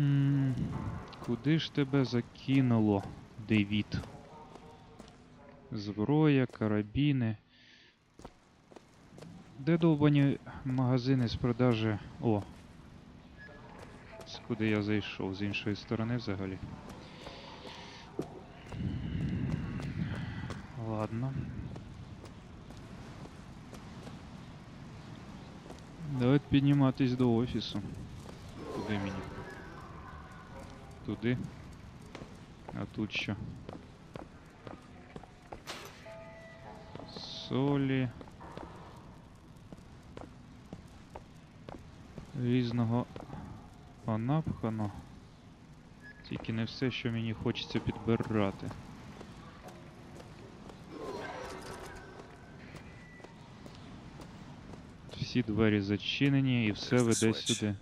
М, Куди ж тебе закинуло, Девід? Зброя, карабіни. Де довбані магазини з продажі. О. Куди я зайшов? З іншої сторони взагалі. Ладно. Давайте підніматись до офісу. Куди мені? Туди. А тут що? Солі. Різного понапхано. Тільки не все, що мені хочеться підбирати. Всі двері зачинені і все веде сюди.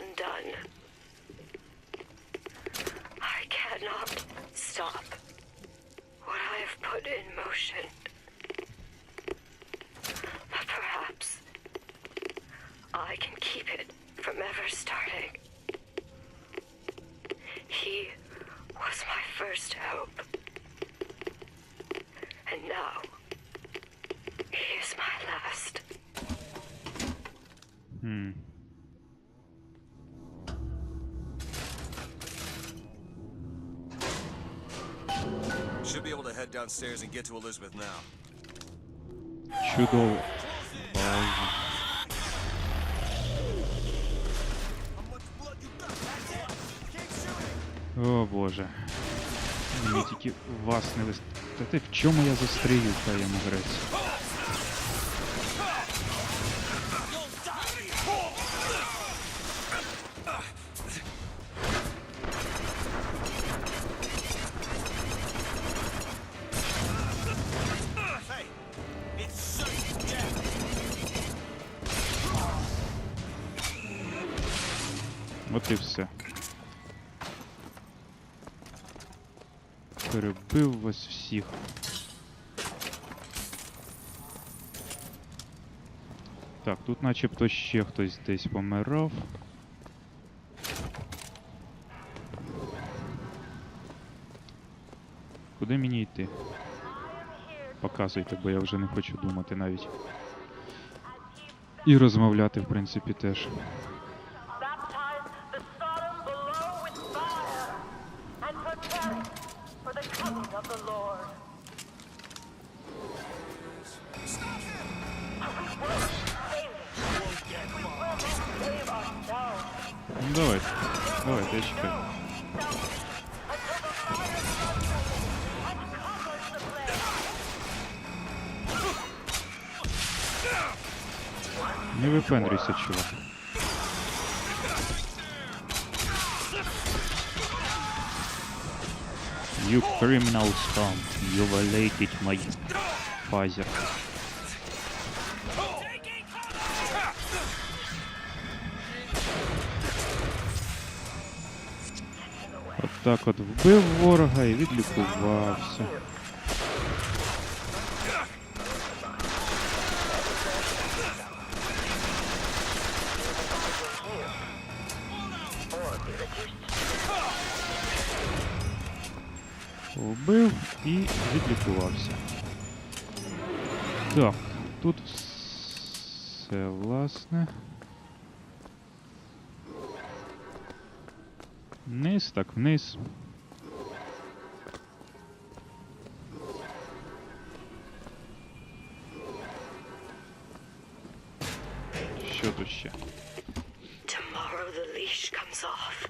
Undone. I cannot stop what I have put in motion. But perhaps I can keep it from ever starting. He was my first hope. And now, he is my last. Хм. Чудово. О боже. Мені тільки вас не вистачає. Та ти в чому я застрію, та йому грець? От і все. Перебив вас всіх. Так, тут начебто ще хтось десь помирав. Куди мені йти? Показуйте, бо я вже не хочу думати навіть. І розмовляти, в принципі, теж. Of the Lord. Ну давайте, я чекаю. Until the fire You criminal scum, you violated my father. От так от вбив ворога і відлікувався. Вбив і відлікувався. Так, тут все власне. Вниз, так вниз. Що тут ще? Tomorrow the leash comes off.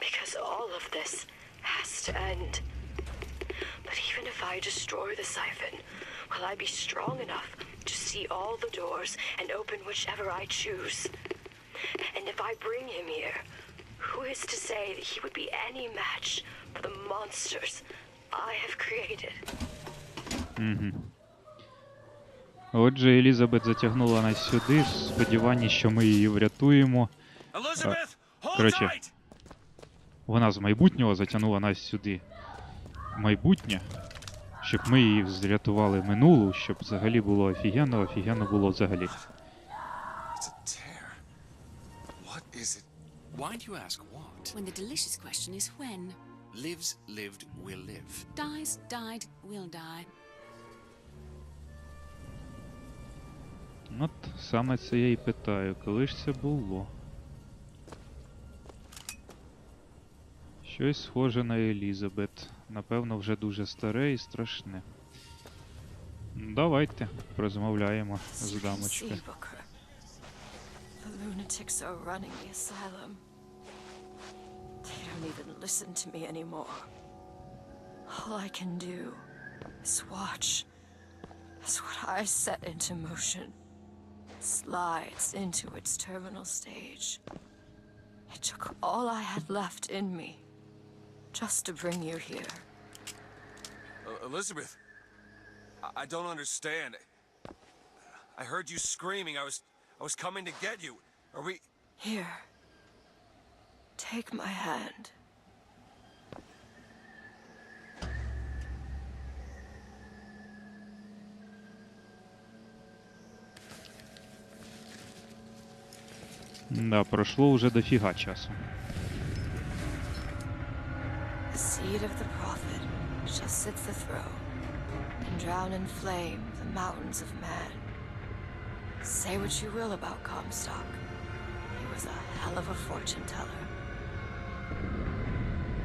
Because all of this has to end. But even if I destroy the siphon, will I be strong enough to see all the doors and open whichever I choose? And if I bring him here, who is to say that he would be any match for the monsters I have created? Угу. Отже, Елізабет затягнула нас сюди в сподіванні, що ми її врятуємо. Короче. Вона з майбутнього затягнула нас сюди. Майбутнє, Щоб ми її врятували минулу, щоб взагалі було офігенно, офігенно було взагалі. Why do you ask what? When the delicious question is when. Lives, lived, will live. Dies, died, will die. От саме це я і питаю, коли ж це було? Щось схоже на Елізабет. Напевно, вже дуже старе і страшне. Ну, Давайте порозмовляємо з дамочкою. Lunatics are running the asylum. They don't even listen to me anymore. All I can do is watch as what I set into motion slides into its terminal stage. It took all I had left in me just to bring you here. Uh, Elizabeth, I, I don't understand. I heard you screaming. I was, I was coming to get you. Are we? Here. Take my hand. Да, пройшло вже дофіга часу. seed of the prophet shall sit the throne and drown in flame the mountains of man. Say what you will about Comstock. He was a hell of a fortune teller.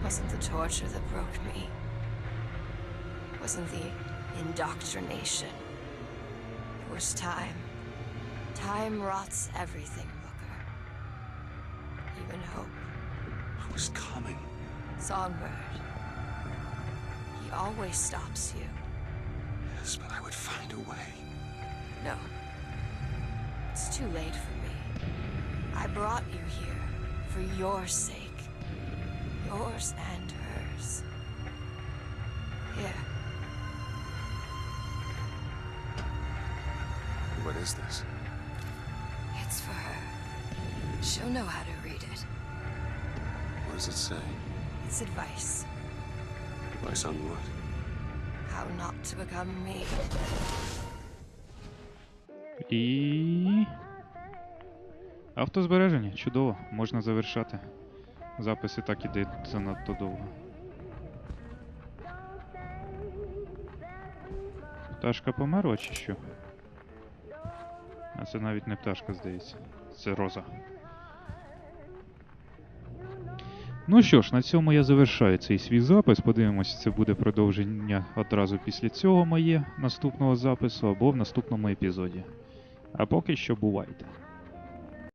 Wasn't the torture that broke me. Wasn't the indoctrination. It was time. Time rots everything, Booker. Even hope. Who's coming. Songbird. He always stops you. Yes, but I would find a way. No. It's too late for me. I brought you here for your sake. Yours and hers. Here. What is this? It's for her. She'll know how to read it. What does it say? It's advice. Advice on what? How not to become me. І. Автозбереження. Чудово. Можна завершати. Записи так іде занадто довго. Пташка померла чи що? А це навіть не пташка, здається. Це роза. Ну що ж, на цьому я завершаю цей свій запис. Подивимось, це буде продовження одразу після цього моє наступного запису або в наступному епізоді. А поки що бувайте.